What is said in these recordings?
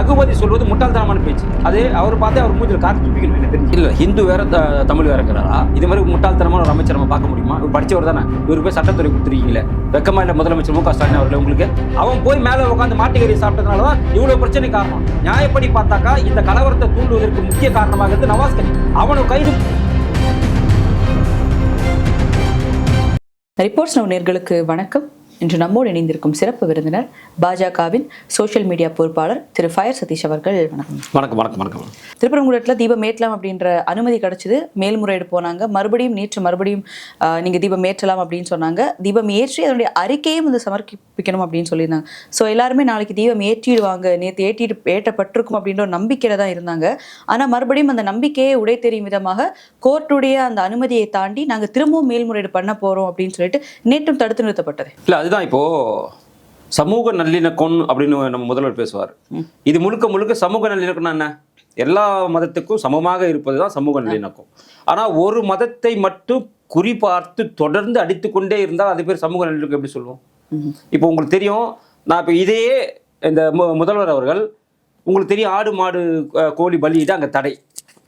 ரகுபதி சொல்வது முட்டாள்தனமான பேச்சு. அது அவர் பார்த்தே அவர் மூஞ்சில் காத்து துப்பிக்கணும் எனக்கு தெரிஞ்சு. இல்லை ஹிந்து வேற தமிழ் வேறங்கிறாரா இது மாதிரி முட்டாள்தனமான ஒரு அமைச்சர் நம்ம பார்க்க முடியுமா? இவர் படிச்சவர் தானே. இவர் போய் சட்டத்துறை கொடுத்துருக்கீங்களே. வெக்கமா இல்லை முதலமைச்சர் மு க ஸ்டாலின் அவர்கள் உங்களுக்கு? அவன் போய் மேலே உட்காந்து மாட்டுக்கறி சாப்பிட்டதுனால தான் இவ்வளோ பிரச்சனை காரணம். நியாயப்படி பார்த்தாக்கா இந்த கலவரத்தை தூண்டுவதற்கு முக்கிய காரணமாக இருந்து நவாஸ் கனி அவனை கைது. ரிப்போர்ட்ஸ் நவ் நேர்களுக்கு வணக்கம். இன்று நம்மோடு இணைந்திருக்கும் சிறப்பு விருந்தினர் பாஜகவின் சோஷியல் மீடியா பொறுப்பாளர் திரு ஃபயர் சதீஷ் அவர்கள். வணக்கம். வணக்கம் வணக்கம் வணக்கம். திருப்பரங்குன்றத்தில் தீபம் ஏற்றலாம் அப்படின்ற அனுமதி கிடைச்சது. மேல்முறையீடு போனாங்க. மறுபடியும் நேற்று மறுபடியும் ஆஹ், நீங்க தீபம் ஏற்றலாம் அப்படின்னு சொன்னாங்க. தீபம் ஏற்றி அதனுடைய அறிக்கையும் வந்து சமர்ப்பிக்கணும் அப்படின்னு சொல்லியிருந்தாங்க. ஸோ எல்லாருமே நாளைக்கு தீபம் ஏற்றிடுவாங்க. நேற்று ஏற்றிட்டு ஏற்றப்பட்டிருக்கும் அப்படின்ற ஒரு நம்பிக்கையில தான் இருந்தாங்க. ஆனா மறுபடியும் அந்த நம்பிக்கையை உடை தெரியும் விதமாக கோர்ட்டுடைய அந்த அனுமதியை தாண்டி நாங்க திரும்பவும் மேல்முறையீடு பண்ண போறோம் அப்படின்னு சொல்லிட்டு நேற்றும் தடுத்து நிறுத்தப்பட்டது. இல்லை அதுதான் இப்போ சமூக நல்லிணக்கம் அப்படின்னு நம்ம முதல்வர் பேசுவார். இது முழுக்க முழுக்க சமூக நல்லிணக்கம்னா என்ன? எல்லா மதத்துக்கும் சமமாக இருப்பது தான் சமூக நல்லிணக்கம். ஆனால் ஒரு மதத்தை மட்டும் குறிபார்த்து தொடர்ந்து அடித்துக்கொண்டே இருந்தால் அது பேர் சமூக நல்லிணக்கம் எப்படி சொல்லுவோம்? இப்போ உங்களுக்கு தெரியும் நான் இப்போ இதையே இந்த முதல்வர் அவர்கள் உங்களுக்கு தெரியும் ஆடு மாடு கோழி பலியிட அங்கே தடை.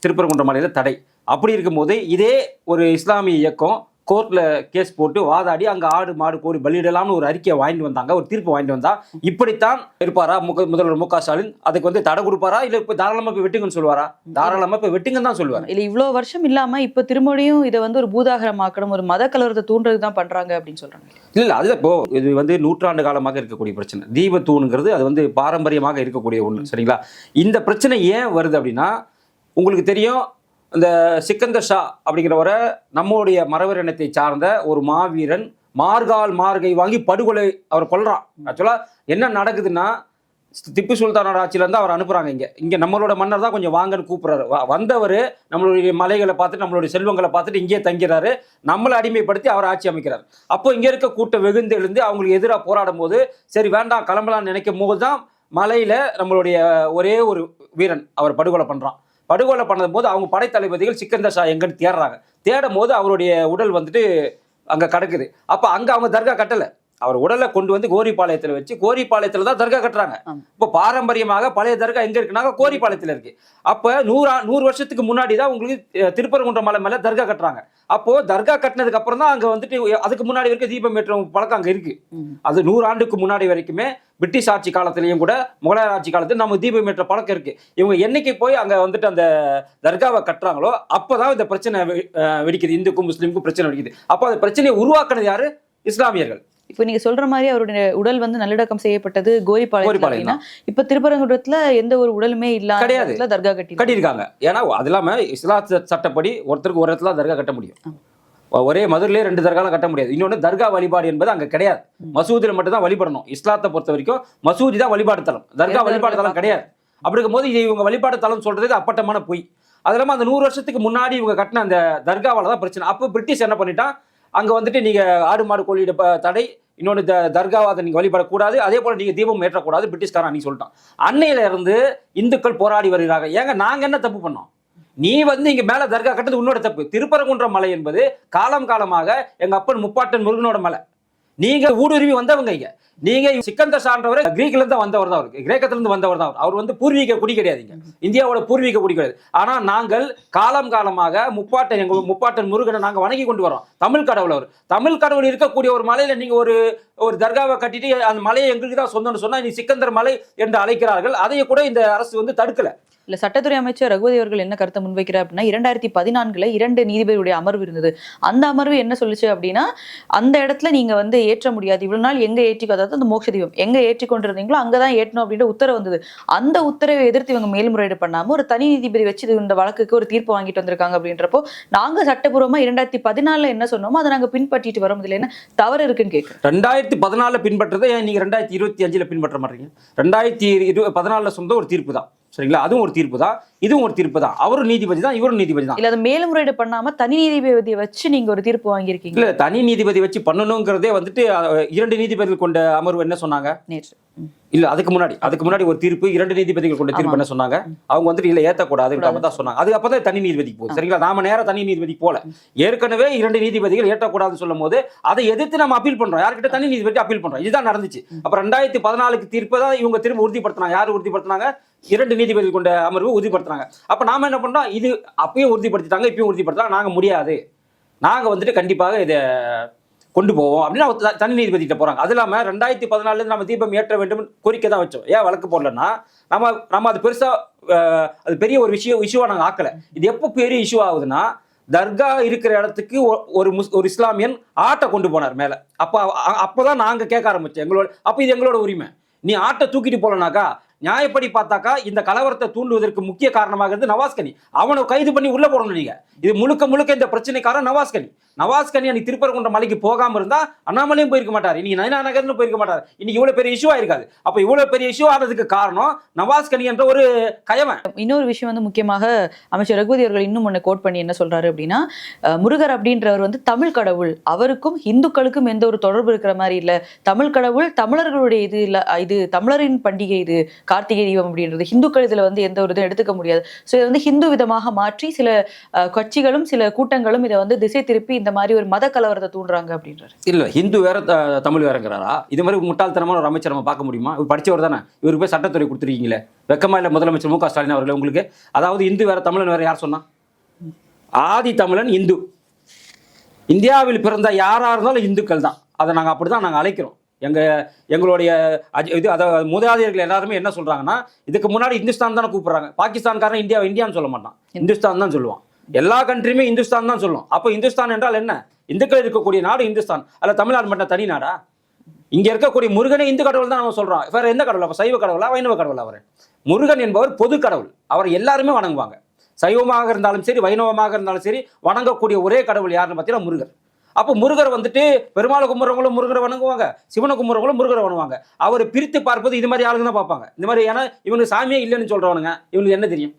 திருப்பரங்குன்ற மலையில் தடை. அப்படி இருக்கும்போது இதே ஒரு இஸ்லாமிய இயக்கம் கோர்ட்டில் கேஸ் போட்டு வாதாடி அங்கே ஆடு மாடு கோழி பலியிடலாம்னு ஒரு அறிக்கையை வாங்கிட்டு வந்தாங்க ஒரு தீர்ப்பு வாங்கிட்டு வந்தா. இப்படித்தான் இருப்பாரா முக முதல்வர் மு க ஸ்டாலின்? அதுக்கு வந்து தடை கொடுப்பாரா? இல்லை இப்போ தாராளமாக போய் வெட்டுங்கன்னு சொல்லுவாரா? தாராளமாக போய் வெட்டுங்கன்னு தான் சொல்லுவார். இல்ல இவ்வளோ வருஷம் இல்லாம இப்ப திரும்பியும் இதை வந்து ஒரு பூதாகரமாக்கணும் ஒரு மத கலவரத்தை தூண்டுறது தான் பண்றாங்க அப்படின்னு சொல்றாங்க. இல்லை இல்லை அதுதான் இப்போ இது வந்து நூற்றாண்டு காலமாக இருக்கக்கூடிய பிரச்சனை. தீபத்தூணுங்கிறது அது வந்து பாரம்பரியமாக இருக்கக்கூடிய ஒன்று சரிங்களா? இந்த பிரச்சனை ஏன் வருது அப்படின்னா உங்களுக்கு தெரியும் இந்த சிக்கந்தர் ஷா அப்படிங்கிறவரை நம்முடைய மரவர் இனத்தை சார்ந்த ஒரு மாவீரன் மார்கால் மார்கை வாங்கி படுகொலை அவர் கொல்றான். ஆக்சுவலாக என்ன நடக்குதுன்னா திப்பு சுல்தானோட ஆட்சியிலேருந்து அவர் அனுப்புகிறாங்க இங்கே. இங்கே நம்மளோட மன்னர் தான் கொஞ்சம் வாங்கன்னு கூப்பிடுறாரு. வ- வந்தவர் நம்மளுடைய மலைகளை பார்த்துட்டு நம்மளுடைய செல்வங்களை பார்த்துட்டு இங்கேயே தங்கிறாரு நம்மளை அடிமைப்படுத்தி அவர் ஆட்சி அமைக்கிறார். அப்போ இங்கே இருக்க கூட்டம் வெகுந்து எழுந்து அவங்களுக்கு எதிராக போராடும் போது சரி வேண்டாம் கிளம்பலாம்னு நினைக்கும் போது தான் மலையில் நம்மளுடைய ஒரே ஒரு வீரன் அவர் படுகொலை பண்ணுறான் படுகொலை பண்ணும்போது போது அவங்க படைத்தளபதிகள் சிக்கந்தர் ஷா எங்கன்னு தேடுறாங்க. தேடும் போது அவருடைய உடல் வந்துட்டு அங்கே கிடக்குது. அப்போ அங்கே அவங்க தர்கா கட்டலை. அவர் உடலை கொண்டு வந்து கோரிப்பாளையத்துல வச்சு கோரிப்பாளையத்துல தான் தர்கா கட்டுறாங்க. இப்போ பாரம்பரியமாக பழைய தர்கா எங்க இருக்குனாங்க கோரிப்பாளையத்துல இருக்கு. அப்ப நூறா நூறு வருஷத்துக்கு முன்னாடி தான் உங்களுக்கு அஹ், திருப்பரங்குன்றம் மலை மேல தர்கா கட்டுறாங்க. அப்போ தர்கா கட்டினதுக்கு அப்புறம் தான் அங்க வந்துட்டு அதுக்கு முன்னாடி வரைக்கும் தீபம் ஏற்றும் பழக்கம் அங்க இருக்கு. அது நூறு ஆண்டுக்கு முன்னாடி வரைக்குமே பிரிட்டிஷ் ஆட்சி காலத்திலையும் கூட முகலாயர் ஆட்சி காலத்துல நம்ம தீபம் ஏற்ற பழக்கம் இருக்கு. இவங்க என்னைக்கு போய் அங்க வந்துட்டு அந்த தர்காவை கட்டுறாங்களோ அப்பதான் இந்த பிரச்சனை வெடிக்குது. இந்துக்கும் முஸ்லீமுக்கும் பிரச்சனை வெடிக்குது. அப்போ அந்த பிரச்சனையை உருவாக்குனது யாரு? இஸ்லாமியர்கள். இப்போ நீங்க சொல்ற மாதிரி அவருடைய உடல் வந்து நல்லடக்கம் செய்யப்பட்டது கோரிப்பாளையம் இப்ப திருப்பரங்குன்றத்துல எந்த ஒரு உடலுமே இல்லாத கிடையாது. தர்கா கட்டி கட்டியிருக்காங்க. ஏன்னா அது இல்லாம இஸ்லாத் சட்டப்படி ஒருத்தருக்கு ஒரு இடத்துல தர்கா கட்ட முடியும். ஒரே மதுரிலே ரெண்டு தர்காலாம் கட்ட முடியாது. இன்னொன்று தர்கா வழிபாடு என்பது அங்க கிடையாது. மசூதியில் மட்டும் தான் வழிபடணும். இஸ்லாத்தை பொறுத்த வரைக்கும் மசூதி தான் வழிபாடு தலம். தர்கா வழிபாடு தலம் கிடையாது. அப்படி இருக்கும்போது இவங்க வழிபாடு தலம் சொல்றது அப்பட்டமான பொய். அது இல்லாமல் அந்த நூறு வருஷத்துக்கு முன்னாடி இவங்க கட்டின அந்த தர்காவால தான் பிரச்சனை. அப்போ பிரிட்டிஷ் என்ன பண்ணிட்டான்? அங்கே வந்துட்டு நீங்கள் ஆடு மாடு கோழியிட ப- தடை. இன்னொன்று த தர்காவாத நீங்கள் வழிபடக்கூடாது. அதே போல் நீங்கள் தீபம் ஏற்றக்கூடாது. பிரிட்டிஷ்காரன் அன்னைக்கு சொல்லிட்டான். அன்னையிலிருந்து இந்துக்கள் போராடி வருகிறாங்க ஏங்க நாங்கள் என்ன தப்பு பண்ணோம்? நீ வந்து இங்க மேல தர்கா கட்டுறது உன்னோட தப்பு. திருப்பரங்குன்ற மலை என்பது காலம் காலமாக எங்க அப்பன் முப்பாட்டன் முருகனோட மலை. நீங்க ஊடுருவி வந்தவங்க இங்க. நீங்க சிக்கந்தர் சான்றவர் கிரீக்ல இருந்து வந்தவர் தான் அவருக்கு கிரேக்கத்துல இருந்து வந்தவர் தான் அவர். வந்து பூர்வீக குடி கிடையாதுங்க இந்தியாவோட பூர்வீக குடி கிடையாது. ஆனா நாங்கள் காலம் காலமாக முப்பாட்டன் எங்க முப்பாட்டன் முருகனை நாங்க வணங்கி கொண்டு வரோம் தமிழ் கடவுள் அவர். தமிழ் கடவுள் இருக்கக்கூடிய ஒரு மலையில நீங்க ஒரு ஒரு தர்காவை கட்டிட்டு அந்த மலையை எங்களுக்கு தான் சொந்தம்னு சொன்னா நீ சிக்கந்தர் மலை என்று அழைக்கிறார்கள். அதையும் கூட இந்த அரசு வந்து தடுக்கல. இல்ல சட்டத்துறை அமைச்சர் ரகுபதி அவர்கள் என்ன கருத்தை முன்வைக்கிறார் அப்படின்னா இரண்டாயிரத்தி பதினான்குல இரண்டு நீதிபதியுடைய அமர்வு இருந்தது. அந்த அமர்வு என்ன சொல்லுச்சு அப்படின்னா அந்த இடத்துல நீங்க வந்து ஏற்ற முடியாது. இவ்வளவு நாள் எங்க ஏற்றிக்கோ அதாவது அந்த மோட்ச தீபம் எங்க ஏற்றி கொண்டிருந்தீங்களோ அங்கதான் ஏற்றணும் அப்படின்ற உத்தரவு வந்தது. அந்த உத்தரவை எதிர்த்து இவங்க மேல்முறையீடு பண்ணாம ஒரு தனி நீதிபதி வச்சு இந்த வழக்குக்கு ஒரு தீர்ப்பு வாங்கிட்டு வந்திருக்காங்க அப்படின்றப்போ நாங்க சட்டப்பூர்வமா இரண்டாயிரத்தி பதினாலுல என்ன சொன்னோமோ அதை நாங்க பின்பற்றிட்டு வரோம் இதுல என்ன தவறு இருக்குன்னு கேட்குறேன் ரெண்டாயிரத்தி பதினாலில் பின்பற்றதை ஏன் நீங்கள் ரெண்டாயிரத்தி இருபத்தி அஞ்சில் பின்பற்ற மாட்டீங்க? ரெண்டாயிரத்தி இரு பதினாலில் சொந்த ஒரு தீர்ப்பு தான். சரிங்களா? அதுவும் ஒரு தீர்ப்பு தான். இதுவும் ஒரு தீர்ப்பு தான். அவரும் நீதிபதி தான் இவரும் நீதிபதி தான். இல்ல அதை மேல்முறையீடு பண்ணாம தனி நீதிபதியை வச்சு நீங்க ஒரு தீர்ப்பு வாங்கியிருக்கீங்க. இல்ல தனி நீதிபதி வச்சு பண்ணணுங்கிறதே வந்துட்டு இரண்டு நீதிபதிகள் கொண்ட அமர்வு என்ன சொன்னாங்க? நேற்று. இல்ல அதுக்கு முன்னாடி அதுக்கு முன்னாடி ஒரு தீர்ப்பு இரண்டு நீதிபதிகள் கொண்ட தீர்ப்பு. என்ன சொன்னாங்க? அவங்க வந்துட்டு இல்ல ஏத்தக்கூடாதுன்ற மாதிரி தான் சொன்னாங்க. அது அப்பதான் தனி நீதிபதிக்கு போகுது. சரிங்களா? நாம நேரா தனி நீதிபதிக்கு போல. ஏற்கனவே இரண்டு நீதிபதிகள் ஏற்றக்கூடாதுன்னு சொல்லும் போது அதை எதிர்த்து நம்ம அப்பீல் பண்றோம். யார்கிட்ட தனி நீதிபதி அப்பீல் பண்றோம்? இதுதான் நடந்துச்சு. அப்ப ரெண்டாயிரத்தி பதினாலுக்கு தீர்ப்பு தான் இவங்க திரும்ப உறுதிப்படுத்தினாங்க. யார் உறுதிப்படுத்தினாங்க? இரண்டு நீதிபதிகள் கொண்ட அமர்வு உறுதிப்படுத்தினாங்க. அப்ப நாம என்ன பண்றோம்? இது அப்பயும் உறுதிப்படுத்திட்டாங்க இப்பயும் உறுதிப்படுத்தினாங்க நாங்க முடியாது. நாங்க வந்துட்டு கண்டிப்பாக இதை கொண்டு போவோம் அப்படின்னு அவங்க த- தனி நீதிபதிகிட்ட போகிறாங்க அது இல்லாமல் ரெண்டாயிரத்தி பதினாலுல நம்ம தீபம் ஏற்ற வேண்டும் கோரிக்கை தான் வச்சோம். ஏன் வழக்கு போடலன்னா நம்ம நம்ம அது பெருசாக அது பெரிய ஒரு விஷயம் இஷ்யூவாக நாங்கள் ஆக்கலை. இது எப்போ பெரிய இஷ்யூ ஆகுதுன்னா தர்கா இருக்கிற இடத்துக்கு ஒ- ஒரு முஸ் ஒரு இஸ்லாமியன் ஆட்டை கொண்டு போனார் மேலே. அப்போ அப்போ தான் நாங்கள் கேட்க ஆரம்பித்தோம் எங்களோட அப்போ இது எங்களோட உரிமை. நீ ஆட்டை தூக்கிட்டு போலனாக்கா நியாயப்படி பார்த்தாக்கா இந்த கலவரத்தை தூண்டுவதற்கு முக்கிய காரணமாக இருந்து நவாஸ்கனி. அவனை கைது பண்ணி உள்ள போடணும் நீங்க. இது முழுக்க முழுக்க இந்த பிரச்சனைக்காரன் நவாஸ்கனி. நவாஸ்கனி அன்னைக்கு திருப்பரங்குன்ற மலைக்கு போகாமல் இருந்தா அண்ணாமலையும் போயிருக்க மாட்டார். இன்னைக்கு நயனா நகர்னு போயிருக்க மாட்டார். இன்னைக்கு இவ்வளவு பெரிய இஷ்யூ ஆயிருக்காது. அப்ப இவ்வளவு பெரிய இஷ்யூ ஆனதுக்கு காரணம் நவாஸ் கனி என்ற ஒரு கயவன். இன்னொரு விஷயம் வந்து முக்கியமாக அமைச்சர் ரகுபதி அவர்கள் இன்னும் ஒன்று கோட் பண்ணி என்ன சொல்றாரு அப்படின்னா முருகர் அப்படின்றவர் வந்து தமிழ் கடவுள். அவருக்கும் இந்துக்களுக்கும் எந்த ஒரு தொடர்பு இருக்கிற மாதிரி இல்ல. தமிழ் கடவுள் தமிழர்களுடைய இது இல்ல இது தமிழரின் பண்டிகை இது கார்த்திகை தீபம் அப்படின்றது. ஹிந்துக்கள் இதுல வந்து எந்த ஒரு இதுவும் எடுத்துக்க முடியாது. ஸோ இதை வந்து ஹிந்து விதமாக மாற்றி சில கட்சிகளும் சில கூட்டங்களும் இதை வந்து திசை திருப்பி இந்த மாதிரி ஒரு மத கலவரத்தை தூண்டுறாங்க அப்படின்றாரு. இல்ல ஹிந்து வேற தமிழ் வேறங்கிறாரா? இது மாதிரி முட்டாள்தனமான ஒரு அமைச்சர் நம்ம பார்க்க முடியுமா? இவர் படிச்சவர் தானே. இவருக்கு போய் சட்டத்துறை கொடுத்துருக்கீங்களே. வெக்கமா இல்ல முதலமைச்சர் மு க ஸ்டாலின் அவர்களே உங்களுக்கு? அதாவது இந்து வேற தமிழன் வேற யார் சொன்னா? ஆதி தமிழன் இந்து. இந்தியாவில் பிறந்த யாரா இருந்தாலும் இந்துக்கள் தான். அதை நாங்க அப்படிதான் நாங்க அழைக்கிறோம். எங்க எங்களுடைய அஜ- இது அதாவது மூதாதையர்கள் எல்லாருமே என்ன சொல்றாங்கன்னா இதுக்கு முன்னாடி இந்துஸ்தான் தானே கூப்பிடுறாங்க. பாகிஸ்தான்காரன் இந்தியா இந்தியான்னு சொல்ல மாட்டான். இந்துஸ்தான் தான் சொல்லுவான். எல்லா கண்ட்ரியுமே இந்துஸ்தான் தான் சொல்லும். அப்போ இந்துஸ்தான் என்றால் என்ன? இந்துக்கள் இருக்கக்கூடிய நாடு இந்துஸ்தான். அல்ல தமிழ்நாடு மட்டும் தனி நாடா? இங்க இருக்கக்கூடிய முருகனே இந்து கடவுள் தான் நம்ம சொல்றோம். வேற எந்த கடவுள்? அப்ப சைவ கடவுளா வைணவ கடவுளா அவர்? முருகன் என்பவர் பொது கடவுள். அவர் எல்லாருமே வணங்குவாங்க. சைவமாக இருந்தாலும் சரி வைணவமாக இருந்தாலும் சரி வணங்கக்கூடிய ஒரே கடவுள் யாருன்னு பார்த்தீங்கன்னா முருகர். அப்போ முருகர் வந்துட்டு பெருமாள் கும்புறவங்களும் முருகரை வணங்குவாங்க. சிவனை கும்புறவங்களும் முருகரை வணங்குவாங்க. அவர் பிரித்து பார்ப்பது இது மாதிரி ஆளுங்க தான் பார்ப்பாங்க. இந்த மாதிரி ஏன்னா இவனுக்கு சாமியே இல்லைன்னு சொல்றவனுங்க. இவனுக்கு என்ன தெரியும்?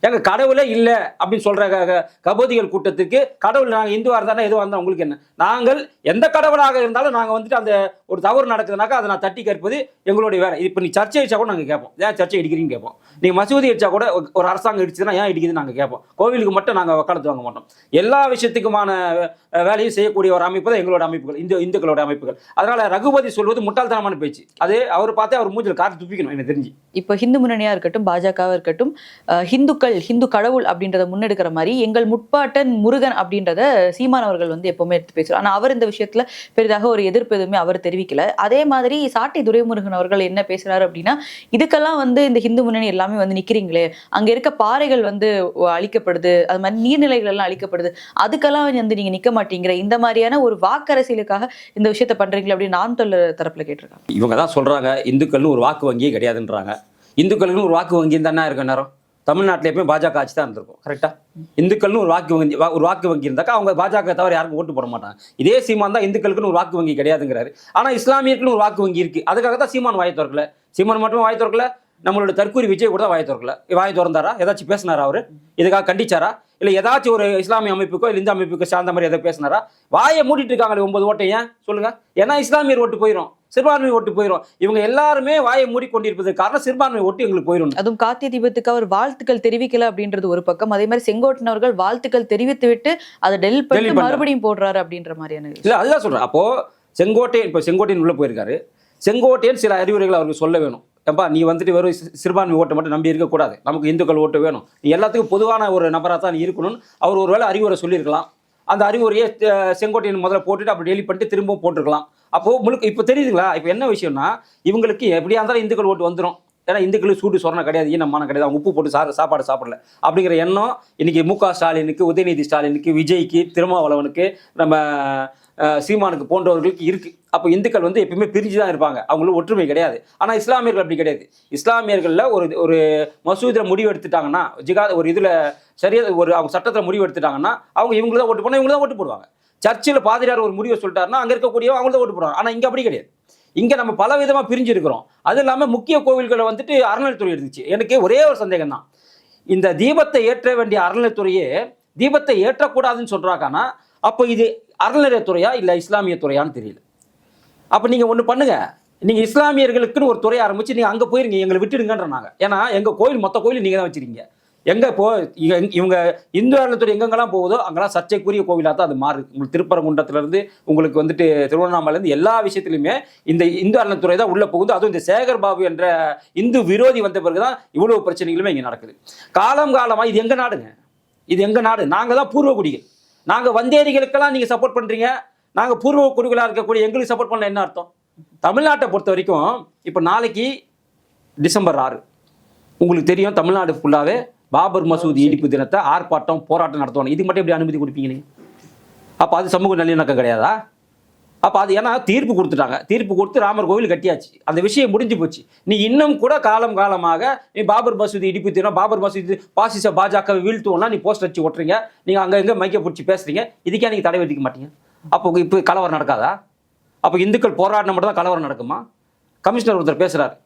எங்க கடவுளே இல்லை அப்படின்னு சொல்ற கபோதிகள் கூட்டத்துக்கு கடவுள் நாங்கள் இந்துவா இருந்தாலும் எதுவாக இருந்தால் உங்களுக்கு என்ன? நாங்கள் எந்த கடவுளாக இருந்தாலும் நாங்கள் வந்துட்டு அந்த ஒரு தவறு நடக்குதுனாக்கா அதை நான் தட்டி கேட்பது எங்களுடைய வேலை. இப்போ நீ சர்ச்சை அடிச்சா கூட நாங்கள் கேட்போம். ஏன் சர்ச்சை அடிக்கிறீங்கன்னு கேட்போம். நீ மசூதி அடிச்சா கூட ஒரு- அரசாங்கம் இடிச்சுதுன்னா ஏன் இடிக்குதுன்னு நாங்கள் கேட்போம். கோவிலுக்கு மட்டும் நாங்கள் வக்காலத்து வாங்க மாட்டோம். எல்லா விஷயத்துக்குமான வேலையும் செய்யக்கூடிய ஒரு அமைப்பு தான் எங்களோட அமைப்புகள் இந்து இந்துக்களோட அமைப்புகள். அதனால ரகுபதி சொல்வது முட்டாள்தனமான பேச்சு. அது அவர் பார்த்தே அவர் மூஞ்சில் காத்து துப்பிக்கணும் எனக்கு தெரிஞ்சு. இப்போ ஹிந்து முன்னணியாக இருக்கட்டும் பாஜகவா இருக்கட்டும் ஹிந்து ஹிந்துக்கள் ஹிந்து கடவுள் அப்படின்றத முன்னெடுக்கிற மாதிரி எங்கள் முட்பாட்டன் முருகன் அப்படின்றத சீமான் அவர்கள் வந்து எப்பவுமே எடுத்து பேசுவார். ஆனால் அவர் இந்த விஷயத்துல பெரிதாக ஒரு எதிர்ப்பு எதுவுமே அவர் தெரிவிக்கல. அதே மாதிரி சாட்டை துரைமுருகன் அவர்கள் என்ன பேசுறாரு அப்படின்னா இதுக்கெல்லாம் வந்து இந்த ஹிந்து முன்னணி எல்லாமே வந்து நிக்கிறீங்களே. அங்க இருக்க பாறைகள் வந்து அழிக்கப்படுது. அது மாதிரி நீர்நிலைகள் எல்லாம் அழிக்கப்படுது. அதுக்கெல்லாம் வந்து நீங்க நிக்க மாட்டீங்கிற. இந்த மாதிரியான ஒரு வாக்கரசியலுக்காக இந்த விஷயத்த பண்றீங்களே அப்படின்னு நாம் தொழில் தரப்புல கேட்டிருக்காங்க. இவங்க தான் சொல்றாங்க இந்துக்கள்னு ஒரு வாக்கு வங்கியே கிடையாதுன்றாங்க. இந்துக்களுக்குன்னு ஒரு வாக்கு வங்கி தானே இருக்க நேரம் தமிழ்நாட்டில் எப்பயும் பாஜக ஆட்சி தான் இருந்திருக்கும் கரெக்டாக இந்துக்கள்னு ஒரு வாக்கு வங்கி வா- ஒரு வாக்கு வங்கி இருந்தாக்கா அவங்க பாஜக தவிர யாருக்கும் ஓட்டு போட மாட்டாங்க. இதே சீமான் தான் இந்துக்களுக்குன்னு ஒரு வாக்கு வங்கி கிடையாதுங்கிறாரு. ஆனால் இஸ்லாமியருக்குன்னு ஒரு வாக்கு வங்கி இருக்குது அதுக்காக தான் சீமான் வாய் திறக்கல. சீமான் மட்டும் வாய் திறக்கல. நம்மளோட தற்கூரி விஜய் கூட வாய் திறக்கல. வாய் திறந்தாரா? ஏதாச்சும் பேசினாரா அவர்? இதுக்காக கண்டிச்சாரா? இல்லை ஏதாச்சும் ஒரு இஸ்லாமிய அமைப்புக்கோ இல்லை இந்த அமைப்புக்கோ சார்ந்த மாதிரி எதாவது பேசினாரா? வாயை மூடிட்டு இருக்காங்களே ஒன்பது ஓட்டை ஏன்? சொல்லுங்க. ஏன்னா இஸ்லாமியர் ஓட்டு போயிடும் சிறுபான்மை ஓட்டு போயிடும் இவங்க எல்லாருமே வாயை மூடிக்கொண்டிருப்பதற்கு காரணம் சிறுபான்மை ஓட்டு எங்களுக்கு போயிடும் அதுவும் கார்த்திகை தீபத்துக்கு அவர் வாழ்த்துக்கள் தெரிவிக்கல அப்படின்றது ஒரு பக்கம். அதே மாதிரி செங்கோட்டன் அவர்கள் வாழ்த்துக்கள் தெரிவித்து விட்டு அதை டெல் பண்ணி. மறுபடியும் போடுறாரு அப்படின்ற மாதிரியான. இல்ல அதுதான் சொல்றேன். அப்போ செங்கோட்டையன் இப்போ செங்கோட்டையன் உள்ள போயிருக்காரு. செங்கோட்டையன் சில அறிவுரைகள் அவருக்கு சொல்ல வேணும். ஏப்பா நீ வந்துட்டு வெறும் சிறுபான்மை ஓட்டை மட்டும் நம்பி இருக்கக்கூடாது நமக்கு இந்துக்கள் ஓட்டு வேணும். நீ எல்லாத்துக்கும் பொதுவான ஒரு நபராக தான் இருக்கணும்னு அவர் ஒருவேளை அறிவுரை சொல்லியிருக்கலாம். அந்த அறிவுரையை செங்கோட்டையன் முதல்ல போட்டுட்டு அப்படி டெலிட் பண்ணிட்டு திரும்பவும் போட்டிருக்கலாம். அப்போது முழுக்க இப்போ தெரியுதுங்களா? இப்போ என்ன விஷயம்னா இவங்களுக்கு எப்படியா இருந்தாலும் இந்துக்கள் ஓட்டு வந்துடும் ஏன்னா இந்துக்களுக்கு சூடு சொரணம் கிடையாது ஈனமான கிடையாது. அவங்க உப்பு போட்டு சா சாப்பாடு சாப்பிடல. அப்படிங்கிற எண்ணம் இன்னைக்கு மு க ஸ்டாலினுக்கு உதயநிதி ஸ்டாலினுக்கு விஜய்க்கு திருமாவளவனுக்கு நம்ம சீமானுக்கு போன்றவர்களுக்கு இருக்கு. அப்போ இந்துக்கள் வந்து எப்பயுமே பிரிஞ்சு தான் இருப்பாங்க. அவங்களுக்கு ஒற்றுமை கிடையாது. ஆனால் இஸ்லாமியர்கள் அப்படி கிடையாது. இஸ்லாமியர்களில் ஒரு ஒரு மசூதியில் முடிவு எடுத்துட்டாங்கன்னா ஜிகா ஒரு இதில் சரியா ஒரு அவங்க சட்டத்தில் முடிவு எடுத்துட்டாங்கன்னா அவங்க இவங்க தான் ஓட்டு போனால் இவங்க தான் ஓட்டு போடுவாங்க. சர்ச்சில் பாதிரியார் ஒரு முடிவை சொல்லிட்டாருன்னா அங்கே இருக்கக்கூடிய அவங்க தான் ஓட்டு போடுறாங்க ஆனால் இங்கே அப்படி கிடையாது. இங்கே நம்ம பல விதமாக பிரிஞ்சு இருக்கிறோம் அது இல்லாமல் முக்கிய கோவில்களை வந்துட்டு அறநிலைத்துறை இருந்துச்சு எனக்கு ஒரே ஒரு சந்தேகம் தான் இந்த தீபத்தை ஏற்ற வேண்டிய அறநிலைத்துறையே தீபத்தை ஏற்றக்கூடாதுன்னு சொல்கிறாங்கன்னா அப்போ இது அறநிலையத்துறையா இல்லை இஸ்லாமிய துறையான்னு தெரியல. அப்போ நீங்கள் ஒன்று பண்ணுங்கள் நீங்கள் இஸ்லாமியர்களுக்குன்னு ஒரு துறை ஆரம்பிச்சு நீங்கள் அங்கே போயிருங்க. எங்களை விட்டுடுங்கன்றாங்க ஏன்னா எங்கள் கோயில் மொத்த கோயில் நீங்கள் தான் வச்சிருக்கீங்க. எங்கே போ இவங்க இந்து அறநிலைத்துறை எங்கெங்கெல்லாம் போகுதோ அங்கெல்லாம் சர்ச்சைக்குரிய கோவிலாக தான் அது மாறுது உங்களுக்கு திருப்பரங்குன்றத்துலேருந்து உங்களுக்கு வந்துட்டு திருவண்ணாமலேருந்து எல்லா விஷயத்துலையுமே இந்த இந்து அறநிலைத்துறை தான் உள்ளே போகுது. அதுவும் இந்த சேகர் பாபு என்ற இந்து விரோதி வந்த பிறகு தான் இவ்வளோ பிரச்சனைகளுமே இங்கே நடக்குது. காலம் காலமாக இது எங்கள் நாடுங்க? இது எங்கள் நாடு? நாங்கள் தான் பூர்வகுடிகள் நாங்கள் வந்தேரிகளுக்கெல்லாம் நீங்கள் சப்போர்ட் பண்ணுறீங்க நாங்கள் பூர்வ குடிகளா இருக்கக்கூடிய எங்களுக்கு சப்போர்ட் பண்ண என்ன அர்த்தம்? தமிழ்நாட்டை பொறுத்த வரைக்கும் இப்போ நாளைக்கு டிசம்பர் ஆறு. உங்களுக்கு தெரியும் தமிழ்நாடு ஃபுல்லாகவே பாபர் மசூதி இடிப்பு தினத்தை ஆர்ப்பாட்டம் போராட்டம் நடத்துவாங்க. இதுக்கு மட்டும் எப்படி அனுமதி கொடுப்பீங்க நீங்க? அப்போ அது சமூக நல்லிணக்கம் கிடையாதா? அப்போ அது ஏன்னா தீர்ப்பு கொடுத்துட்டாங்க. தீர்ப்பு கொடுத்து ராமர் கோவில் கட்டியாச்சு. அந்த விஷயம் முடிஞ்சு போச்சு. நீ இன்னும் கூட காலம் காலமாக நீ பாபர் மசூதி இடிப்பு தினம் பாபர் மசூதி பாசிச பாஜக வீழ்த்துவோம்னா நீ போஸ்ட் வச்சு ஓட்டுறீங்க நீங்கள் அங்கே எங்கே மைக்க பிடிச்சி பேசுறீங்க. இதுக்கே நீங்கள் தடை விதிக்க மாட்டீங்க. அப்போ இப்போ கலவரம் நடக்காதா? அப்போ இந்துக்கள் போராடின மட்டும் தான் கலவரம் நடக்குமா? கமிஷனர் ஒருத்தர் பேசுறாரு. அ-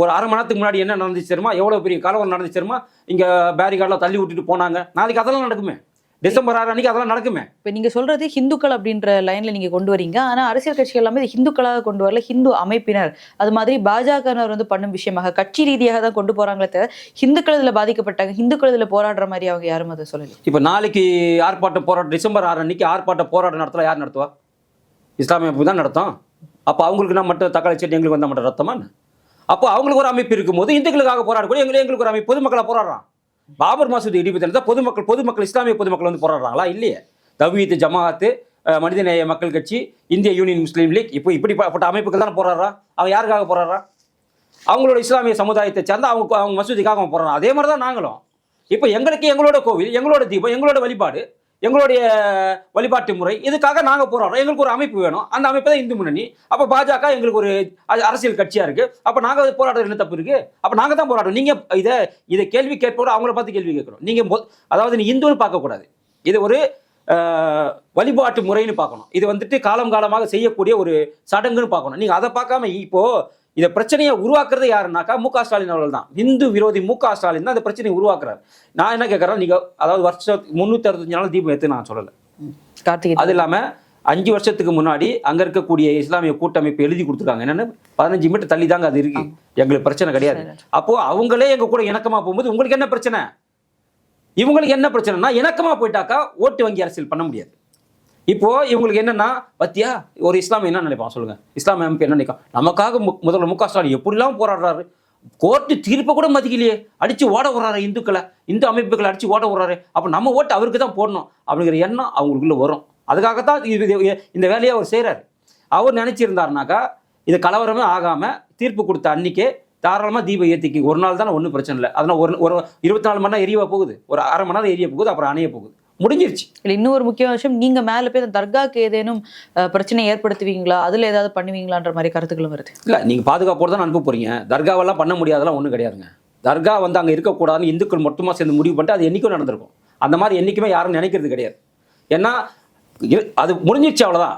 ஒரு அரை மணி நேரத்துக்கு முன்னாடி என்ன நடந்துச்சு தெரியுமா? எவ்வளோ பெரிய கலவரம் நடந்துச்சு தெரியுமா? இங்கே பேரிகார்டெலாம் தள்ளி விட்டுட்டு போனாங்க. நாளைக்கு அதெல்லாம் நடக்குமே. டிசம்பர் ஆறு அன்னைக்கு அதெல்லாம் நடக்குமே. இப்ப நீங்க சொல்றது ஹிந்துக்கள் அப்படின்ற லைன்ல நீங்க கொண்டு வரீங்க. ஆனா அரசியல் கட்சிகள் எல்லாமே இது ஹிந்துக்களாக கொண்டு வரல. ஹிந்து அமைப்பினர். அது மாதிரி பாஜகவினர் வந்து பண்ணும் விஷயமாக கட்சி ரீதியாக தான் கொண்டு போறாங்களே தவிர ஹிந்துக்கள் இதுல பாதிக்கப்பட்டாங்க. ஹிந்துக்கள் இதுல போராடுற மாதிரி அவங்க யாரும் அதை சொல்லல. இப்போ நாளைக்கு ஆர்ப்பாட்டம் போராட்டம் டிசம்பர் ஆறு அன்னைக்கு ஆர்ப்பாட்ட போராட்டம் நடத்தல யார் நடத்துவா? இஸ்லாமிய தான் நடத்தும். அப்போ அவங்களுக்கு நான் மட்டும் தக்காளி சட்னி எங்களுக்கு வந்தால் மட்டும் ரத்தமா அப்போ அவங்களுக்கு ஒரு அமைப்பு இருக்கும்போது இந்துக்களுக்காக போராடக்கூடிய எங்களுக்கு எங்களுக்கு ஒரு அமைப்பு பொதுமக்களை போராடுறான். பாபர் மசூதி இடிப்பு தான் பொதுமக்கள் பொதுமக்கள் இஸ்லாமிய பொதுமக்கள் வந்து போராடுறாங்களா? இல்லையே. தவீத் ஜமாத்து மனிதநேய மக்கள் கட்சி இந்திய யூனியன் முஸ்லீம் லீக் இப்போ இப்படிப்பட்ட அமைப்புகள் தான் போராடுறா? அவன் யாருக்காக போராடுறா? அவங்களோட இஸ்லாமிய சமுதாயத்தை சேர்ந்து அவங்க அவங்க மசூதிக்காக அவன் போராடுறான். அதே மாதிரி தான் நாங்களும். இப்போ எங்களுக்கு எங்களோட கோவில் எங்களோட தீபம் எங்களோட வழிபாடு எங்களுடைய வழிபாட்டு முறை. இதுக்காக நாங்கள் போராடுறோம். எங்களுக்கு ஒரு அமைப்பு வேணும். அந்த அமைப்பு தான் இந்து முன்னணி. அப்போ பாஜக எங்களுக்கு ஒரு அரசியல் கட்சியாக இருக்குது அப்போ நாங்கள் போராடுறது என்ன தப்பு இருக்குது அப்போ நாங்கள் தான் போராடுறோம். நீங்கள் இதை இதை கேள்வி கேட்போட அவங்கள பார்த்து கேள்வி கேட்கணும். நீங்கள் அதாவது நீ இந்துன்னு பார்க்கக்கூடாது இது ஒரு வழிபாட்டு முறைன்னு பார்க்கணும். இது வந்துட்டு காலம் காலமாக செய்யக்கூடிய ஒரு சடங்குன்னு பார்க்கணும். நீங்கள் அதை பார்க்காம இப்போது இதை பிரச்சனையை உருவாக்குறது யாருன்னாக்கா மு க ஸ்டாலின் அவர்கள் தான். இந்து விரோதி மு க ஸ்டாலின் தான் அந்த பிரச்சனையை உருவாக்குறாரு. நான் என்ன கேட்குறேன் நீங்கள் அதாவது வருஷம் முந்நூற்றி அறுபத்தஞ்சு நாள் தீபம் ஏற்று நான் சொல்லலை. கார்த்திகை அது இல்லாமல் அஞ்சு வருஷத்துக்கு முன்னாடி அங்கே இருக்கக்கூடிய இஸ்லாமிய கூட்டமைப்பு எழுதி கொடுத்துருக்காங்க. என்னன்னு? பதினஞ்சு மீட்டர் தள்ளி தாங்க அது இருக்கு. எங்களுக்கு பிரச்சனை கிடையாது. அப்போ அவங்களே எங்க கூட இணக்கமா போகும்போது உங்களுக்கு என்ன பிரச்சனை? இவங்களுக்கு என்ன பிரச்சனைனா இணக்கமா போயிட்டாக்கா ஓட்டு வங்கி அரசியல் பண்ண முடியாது. இப்போ இவங்களுக்கு என்னன்னா பத்தியா ஒரு இஸ்லாமிய என்ன நினைப்பான்? சொல்லுங்க. இஸ்லாமிய அமைப்பு என்ன நினைக்கும்? நமக்காக மு- முதல்வர் மு க ஸ்டாலின் எப்படிலாம் போராடுறாரு? கோர்ட்டு தீர்ப்பை கூட மதிக்கலையே. அடிச்சு ஓட விடுறாரு இந்துக்களை. இந்து அமைப்புகளை அடிச்சு ஓட விடுறாரு. அப்போ நம்ம ஓட்டு அவருக்கு தான் போடணும். அப்படிங்கிற எண்ணம் அவங்களுக்குள்ள வரும். அதுக்காகத்தான் இது இது- இந்த வேலையை அவர் செய்கிறாரு அவர் நினைச்சிருந்தாருனாக்கா இது கலவரமே ஆகாமல் தீர்ப்பு கொடுத்த அன்னைக்கே தாராளமாக தீபம் ஏற்றிக்கு ஒரு நாள் தானே ஒன்றும் பிரச்சனை இல்லை. அதனால் ஒரு ஒரு இருபத்தி நாலு மணி நேரம் எரியவா போகுது. ஒரு அரை மணி நேரம் எரிய போகுது அப்புறம் அணைய போகுது. முடிஞ்சிருச்சு. இல்ல இன்னொரு முக்கியமான விஷயம் நீங்க மேல போய் அந்த தர்காக்கு ஏதேனும் பிரச்சனை ஏற்படுத்துவீங்களா? அதுல ஏதாவது பண்ணுவீங்களான்ற மாதிரி கருத்துக்களும் வருது. இல்லை நீங்கள் பாதுகாப்போடு தான் அனுப்ப போகிறீங்க தர்காவெல்லாம் பண்ண முடியாதெல்லாம் ஒன்றும் கிடையாதுங்க. தர்கா வந்து அங்கே இருக்கக்கூடாதுன்னு இந்துக்கள் மொத்தமாக சேர்ந்து முடிவு பண்ணிட்டு அது என்றைக்கும் நடந்திருக்கும். அந்த மாதிரி என்றைக்குமே யாரும் நினைக்கிறது கிடையாது. ஏன்னா அது முடிஞ்சிருச்சு அவ்வளோதான்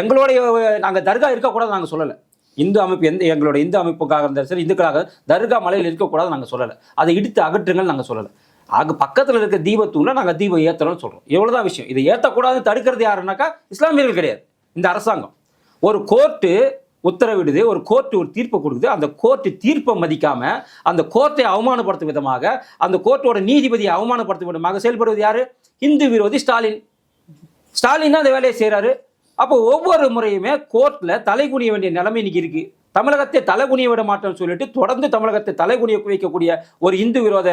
எங்களுடைய நாங்கள் தர்கா இருக்கக்கூடாது நாங்கள் சொல்லலை. இந்து அமைப்பு எந்த எங்களோட இந்து அமைப்புக்காக இருந்தாலும் சரி இந்துக்களாக தர்கா மலையில் இருக்கக்கூடாது நாங்கள் சொல்லலை. அதை இடித்து அகற்றுங்கள் நாங்கள் சொல்லலை. அங்கே பக்கத்தில் இருக்க தீபத்தூண்ல நாங்கள் தீபம் ஏற்றுறோம்னு சொல்கிறோம் இவ்வளோதான் விஷயம். இதை ஏற்றக்கூடாதுன்னு தடுக்கிறது யாருன்னாக்கா இஸ்லாமியர்கள் கிடையாது. இந்த அரசாங்கம். ஒரு கோர்ட்டு உத்தரவிடுது ஒரு கோர்ட்டு ஒரு தீர்ப்பை கொடுக்குது. அந்த கோர்ட்டு தீர்ப்பை மதிக்காம அந்த கோர்ட்டை அவமானப்படுத்தும் விதமாக அந்த கோர்ட்டோட நீதிபதியை அவமானப்படுத்தும் விதமாக செயல்படுவது யாரு? இந்து விரோதி ஸ்டாலின். ஸ்டாலின் தான் அந்த வேலையை செய்கிறாரு அப்போ ஒவ்வொரு முறையுமே கோர்ட்டில் தலைகுனிய வேண்டிய நிலைமை இன்னைக்கு இருக்குது தமிழகத்தை தலைகுனிய விட மாட்டோம்னு சொல்லிட்டு தொடர்ந்து தமிழகத்தை தலைகுனிய வைக்கக்கூடிய ஒரு இந்து விரோத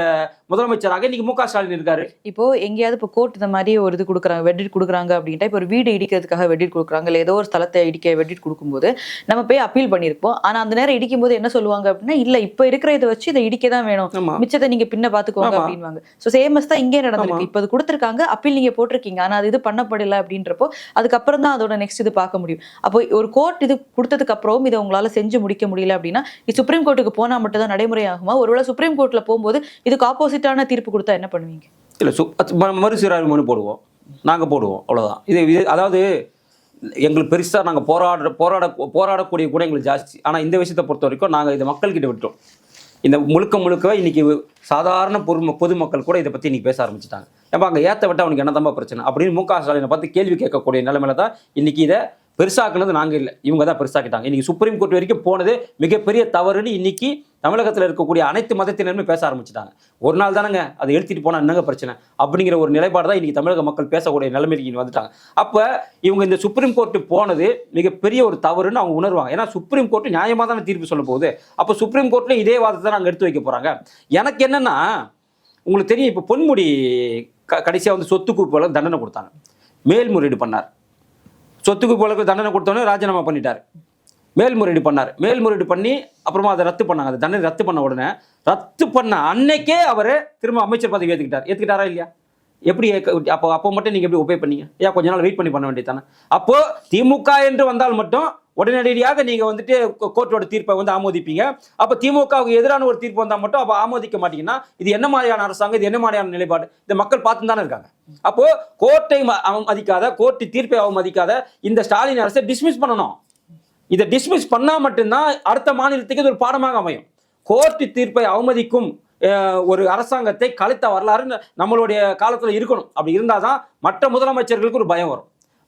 முதலமைச்சராக இன்னைக்கு மு க ஸ்டாலின் இருக்காரு. இப்போ எங்கேயாவது இப்போ கோர்ட் இந்த மாதிரி ஒரு இது கொடுக்குறாங்க வெட்டிட் கொடுக்குறாங்க அப்படின்ட்டா இப்போ ஒரு வீடு இடிக்கிறதுக்காக வெட்டிட் கொடுக்குறாங்க இல்லை ஏதோ ஒரு ஸ்தலத்தை இடிக்க வெட்டிட் கொடுக்கும்போது நம்ம போய் அப்பீல் பண்ணியிருப்போம். ஆனா அந்த நேரம் இடிக்கும் போது என்ன சொல்லுவாங்க அப்படின்னா இல்ல இப்போ இருக்கிற இதை வச்சு இதை இடிக்க தான் வேணும். மிச்சத்தை நீங்க பின்ன பாத்துக்கோங்க. அப்படின்வாங்க. ஸோ சேமஸ் தான் இங்கே நடந்திருக்கு. இப்போ அது கொடுத்துருக்காங்க அப்பீல் நீங்க போட்டிருக்கீங்க. ஆனா அது இது பண்ணப்படல அப்படின்றப்போ அதுக்கப்புறம் தான் அதோட நெக்ஸ்ட் இது பார்க்க முடியும். அப்போ ஒரு கோர்ட் இது கொடுத்ததுக்கு அப்புறமும் இதை உங்களால செஞ்சு முடிக்க முடியல அப்படின்னா இது சுப்ரீம் கோர்ட்டுக்கு போனா மட்டும் தான் நடைமுறை ஆகுமா ஒருவேளை சுப்ரீம் கோர்ட்டில் போகும்போது இதுக்கு ஆப்போசிட்டான தீர்ப்பு கொடுத்தா என்ன பண்ணுவீங்க? இல்லை சு மறுசீராய்வு மனு போடுவோம். நாங்கள் போடுவோம் அவ்வளோதான் இது இது அதாவது எங்களுக்கு பெருசாக நாங்கள் போராடுற போராட போராடக்கூடிய கூட எங்களுக்கு ஜாஸ்தி. ஆனால் இந்த விஷயத்தை பொறுத்த வரைக்கும் நாங்கள் இதை மக்கள்கிட்ட விட்டோம் இந்த முழுக்க முழுக்க இன்னைக்கு சாதாரண பொது பொதுமக்கள் கூட இதை பற்றி இன்றைக்கி பேச ஆரம்பிச்சிட்டாங்க. ஏப்பா அங்கே ஏற்ற விட்டு அவனுக்கு என்னதான்பா பிரச்சனை? அப்படின்னு மு க ஸ்டாலினை பார்த்து கேள்வி கேட்கக்கூடிய நிலைமையில தான் இன்னைக்கு இதை பெருசாக்குனது நாங்கள் இல்லை. இவங்க தான் பெருசாக்கிட்டாங்க. இன்றைக்கி சுப்ரீம் கோர்ட் வரைக்கும் போனது மிகப்பெரிய தவறுன்னு இன்றைக்கி தமிழகத்தில் இருக்கக்கூடிய அனைத்து மதத்தினருமே பேச ஆரம்பிச்சிட்டாங்க. ஒரு நாள் தானேங்க அதை எழுத்திட்டு போனால் என்னங்க பிரச்சனை? அப்படிங்கிற ஒரு நிலைப்பாடு தான் இன்றைக்கி தமிழக மக்கள் பேசக்கூடிய நிலைமைக்கு வந்துட்டாங்க. அப்போ இவங்க இந்த சுப்ரீம் கோர்ட்டு போனது மிகப்பெரிய ஒரு தவறுன்னு அவங்க உணர்வாங்க. ஏன்னா சுப்ரீம் கோர்ட்டு நியாயமாக தானே தீர்ப்பு சொல்ல போகுது. அப்போ சுப்ரீம் கோர்ட்டில் இதே வாதத்தை தான் நாங்கள் எடுத்து வைக்க போகிறாங்க எனக்கு என்னென்னா உங்களுக்கு தெரியும் இப்போ பொன்முடி க கடைசியாக வந்து சொத்து குவிப்பு தண்டனை கொடுத்தாங்க. மேல்முறையீடு பண்ணார். சொத்துக்கு போலக்கு தண்டனை கொடுத்தோன்னே ராஜினாமா பண்ணிட்டார். மேல்முறையீடு பண்ணார். மேல்முறையீடு பண்ணி அப்புறமா அதை ரத்து பண்ணாங்க. அந்த தண்டனை ரத்து பண்ண உடனே ரத்து பண்ண அன்னைக்கே அவர் திரும்ப அமைச்சர் பதவி ஏற்றுக்கிட்டார் ஏற்றுக்கிட்டாரா இல்லையா? எப்படி ஏக்க- அப்போ அப்போ மட்டும் நீங்கள் எப்படி ஒபே பண்ணீங்க? ஏன் கொஞ்ச நாள் வெயிட் பண்ணி பண்ண வேண்டியதானே அப்போ திமுக என்று வந்தால் மட்டும் உடனடியாக நீங்கள் வந்துட்டு கோ- கோர்ட்டோட தீர்ப்பை வந்து ஆமோதிப்பீங்க. அப்போ திமுகவுக்கு எதிரான ஒரு தீர்ப்பு வந்தால் மட்டும் அப்போ ஆமோதிக்க மாட்டீங்கன்னா இது என்ன மாதிரியான அரசாங்கம் இது என்ன மாதிரியான நிலைப்பாடு? இந்த மக்கள் பார்த்து தானே இருக்காங்க. அப்போ கோர்ட்டை ம- அவமதிக்காத கோர்ட்டு தீர்ப்பை அவமதிக்காத இந்த ஸ்டாலின் அரசை டிஸ்மிஸ் பண்ணணும். இதை டிஸ்மிஸ் பண்ணால் மட்டும்தான் அடுத்த மாநிலத்துக்கு இது ஒரு பாடமாக அமையும். கோர்ட்டு தீர்ப்பை அவமதிக்கும் ஒரு அரசாங்கத்தை கழித்த வரலாறு நம்மளுடைய காலத்தில் இருக்கணும். அப்படி இருந்தால் தான் மற்ற முதலமைச்சர்களுக்கு ஒரு பயம் வரும்.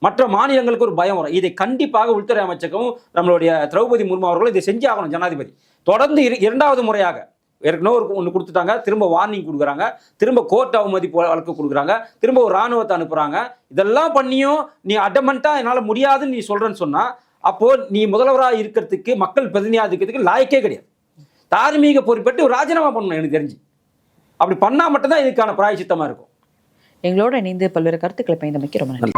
மற்ற மாநிலங்களுக்கு ஒரு பயம் வரும். இதை கண்டிப்பாக உள்துறை அமைச்சகம் நம்மளுடைய திரௌபதி முர்மு அவர்களும் இதை செஞ்சு ஆகணும் ஜனாதிபதி. தொடர்ந்து இரு- இரண்டாவது முறையாக ஏற்கனவே ஒரு ஒன்று கொடுத்துட்டாங்க. திரும்ப வார்னிங் கொடுக்குறாங்க. திரும்ப கோர்ட் அவமதி வழக்கு கொடுக்குறாங்க. திரும்ப ஒரு ராணுவத்தை அனுப்புகிறாங்க இதெல்லாம் பண்ணியும் நீ அடமெண்ட்டாக என்னால் முடியாதுன்னு நீ சொல்கிறேன்னு சொன்னால் அப்போது நீ முதல்வராக இருக்கிறதுக்கு மக்கள் பிரதிநிதியாக இருக்கிறதுக்கு லாய்க்கே கிடையாது. தார்மீக பொறுப்பேற்று ஒரு ராஜினாமா பண்ணணும் எனக்கு தெரிஞ்சு. அப்படி பண்ணால் மட்டும்தான் இதுக்கான பிராயச்சித்தமா இருக்கும். எங்களோட இணைந்து பல்வேறு கருத்துக்களை பயந்தமைக்கு ரொம்ப நன்றி.